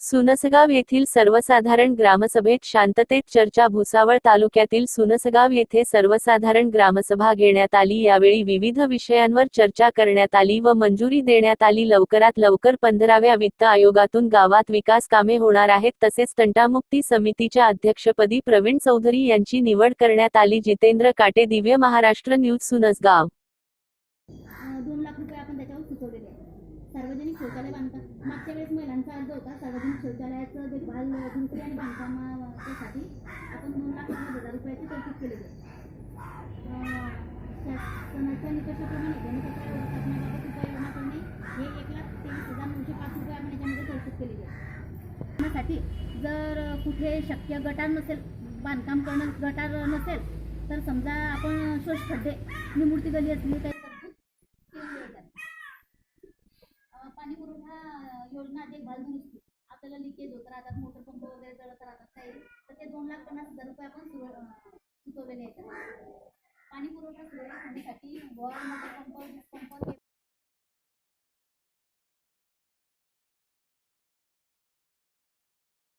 सुनसगाव येथील सर्वसाधारण ग्रामसभेत शांततेत चर्चा भुसावळ तालुक्यातील सुनसगाव येथे सर्वसाधारण ग्रामसभा घेण्यात आली. यावेळी विविध विषयांवर चर्चा करण्यात आली व मंजुरी देण्यात आली. लवकरात लवकर पंधराव्या वित्त आयोगातून गावात विकास कामे होणार आहेत. तसेच तंटामुक्ती समितीच्या अध्यक्षपदी प्रवीण चौधरी यांची निवड करण्यात आली. जितेंद्र काटे दिव्य महाराष्ट्र न्यूज सुनसगाव. सार्वजनिक शौचालय बांधकाम मागच्या वेळेस महिलांचा अर्ज होता सार्वजनिक शौचालयाचं देखभाल दुरुस्ती आणि बांधकामासाठी आपण दोन लाख पन्नास हजार रुपयाची तरतूद केलेली आहे. शासनाच्या निकषाप्रमाणे ध्वनिकचरा व्यवस्थापनाबाबत उपाययोजना करणे हे एक लाख तेवीस हजार नऊशे पाच रुपये आपण याच्यामध्ये तरतूद केलेली आहे. साठी जर कुठे शक्य गटार नसेल बांधकाम करणं गटार नसेल तर समजा आपण शोष खड्डे निमूर्ती गली असली तर तरतूद केलेली आहे त्यात. अं, योजना देखभाल दुरुस्ती आपल्याला लिकेज होत. राहतात मोटर पंप वगैरे जळत राहतात काही. तर ते दोन लाख पन्नास हजार रुपये आपण सुचवलेले आहेत पाणी पुरवठा सुरळीत होण्यासाठी वर मोटर